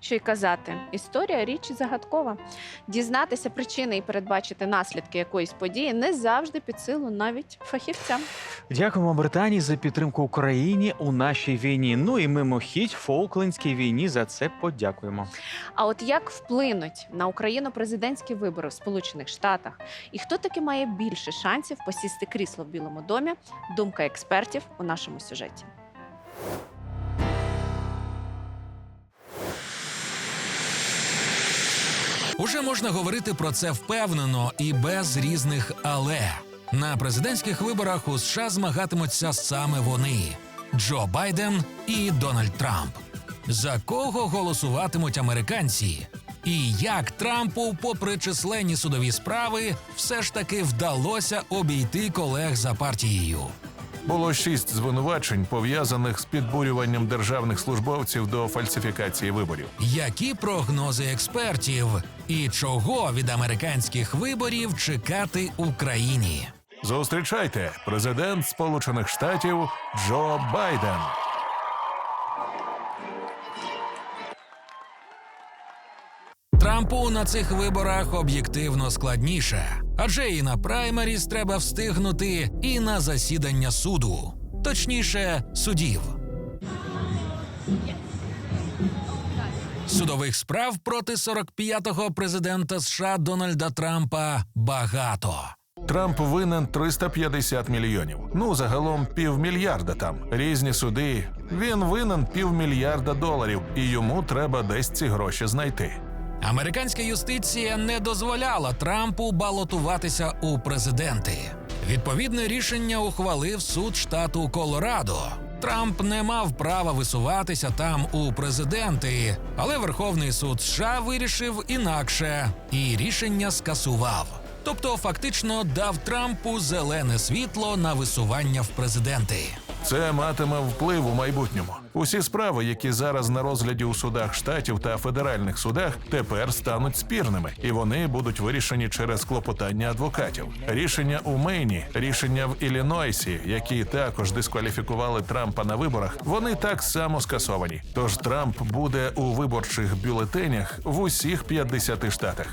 що й казати, історія річ загадкова. Дізнатися причини і передбачити наслідки якоїсь події не завжди під силу навіть фахівцям. Дякуємо Британії за підтримку Україні у нашій війні. Ну і мимохідь Фолклендській війні за це подякуємо. А от як вплинуть на Україну президентські вибори в Сполучених Штатах, і хто таки має більше шансів посісти крісло в Білому домі? Думка експертів у нашому сюжеті. Уже можна говорити про це впевнено і без різних але. На президентських виборах у США змагатимуться саме вони: Джо Байден і Дональд Трамп. За кого голосуватимуть американці? І як Трампу, попри численні судові справи, все ж таки вдалося обійти колег за партією. Було шість звинувачень, пов'язаних з підбурюванням державних службовців до фальсифікації виборів. Які прогнози експертів і чого від американських виборів чекати Україні? Зустрічайте президент Сполучених Штатів Джо Байден. Трампу на цих виборах об'єктивно складніше, адже і на праймеріс треба встигнути, і на засідання суду, точніше, судів. Судових справ проти 45-го президента США Дональда Трампа багато. Трамп винен 350 мільйонів. Ну загалом півмільярда там. Різні суди. Він винен півмільярда доларів, і йому треба десь ці гроші знайти. Американська юстиція не дозволяла Трампу балотуватися у президенти. Відповідне рішення ухвалив суд штату Колорадо. Трамп не мав права висуватися там у президенти, але Верховний суд США вирішив інакше і рішення скасував. Тобто, фактично дав Трампу зелене світло на висування в президенти. Це матиме вплив у майбутньому. Усі справи, які зараз на розгляді у судах штатів та федеральних судах, тепер стануть спірними, і вони будуть вирішені через клопотання адвокатів. Рішення у Мейні, рішення в Іллінойсі, які також дискваліфікували Трампа на виборах, вони так само скасовані. Тож Трамп буде у виборчих бюлетенях в усіх 50 штатах.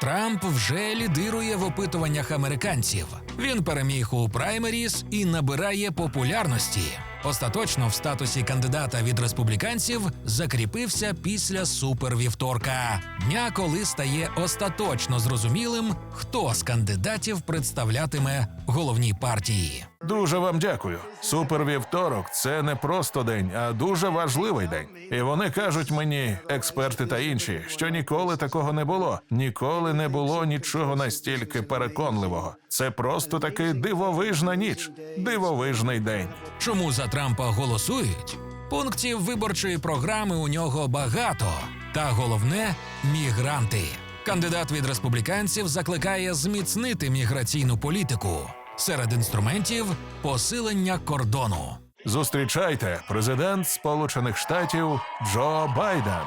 Трамп вже лідирує в опитуваннях американців. Він переміг у праймеріс і набирає популярності. Остаточно в статусі кандидата від республіканців закріпився після супервівторка, дня, коли стає остаточно зрозумілим, хто з кандидатів представлятиме головні партії. Дуже вам дякую. Супер вівторок це не просто день, а дуже важливий день. І вони кажуть мені, експерти та інші, що ніколи такого не було. Ніколи не було нічого настільки переконливого. Це просто таки дивовижна ніч, дивовижний день. Чому за Трампа голосують? Пунктів виборчої програми у нього багато. Та головне мігранти. Кандидат від республіканців закликає зміцнити міграційну політику. Серед інструментів посилення кордону. Зустрічайте президент Сполучених Штатів Джо Байден.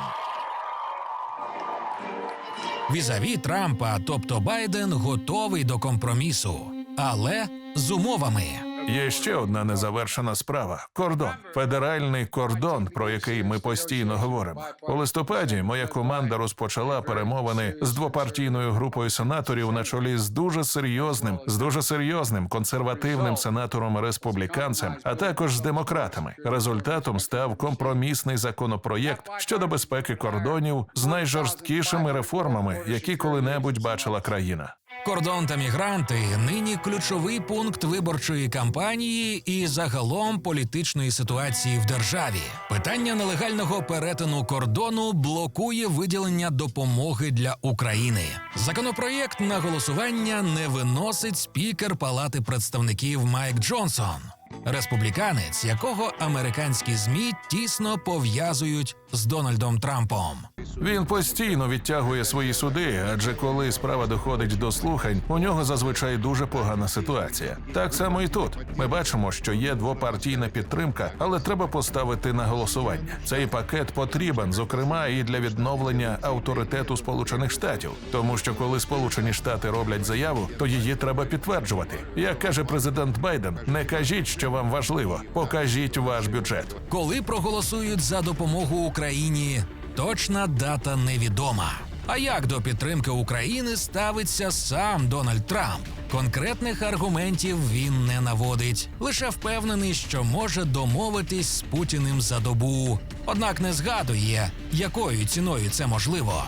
Візаві Трампа, тобто Байден, готовий до компромісу, але з умовами. Є ще одна незавершена справа: кордон, федеральний кордон, про який ми постійно говоримо. У листопаді моя команда розпочала перемовини з двопартійною групою сенаторів на чолі з дуже серйозним, з дуже серйозним консервативним сенатором республіканцем, а також з демократами. Результатом став компромісний законопроєкт щодо безпеки кордонів з найжорсткішими реформами, які коли-небудь бачила країна. Кордон та мігранти нині ключовий пункт виборчої кампанії і загалом політичної ситуації в державі. Питання нелегального перетину кордону блокує виділення допомоги для України. Законопроєкт на голосування не виносить спікер Палати представників Майк Джонсон, республіканець, якого американські змі тісно пов'язують з Дональдом Трампом. Він постійно відтягує свої суди, адже коли справа доходить до слухань, у нього зазвичай дуже погана ситуація. Так само і тут. Ми бачимо, що є двопартійна підтримка, але треба поставити на голосування. Цей пакет потрібен, зокрема, і для відновлення авторитету Сполучених Штатів, тому що коли Сполучені Штати роблять заяву, то її треба підтверджувати. Як каже президент Байден, не кажіть, що вам важливо, покажіть ваш бюджет. Коли проголосують за допомогу Україні, точна дата невідома. А як до підтримки України ставиться сам Дональд Трамп? Конкретних аргументів він не наводить, лише впевнений, що може домовитись з Путіним за добу. Однак не згадує, якою ціною це можливо.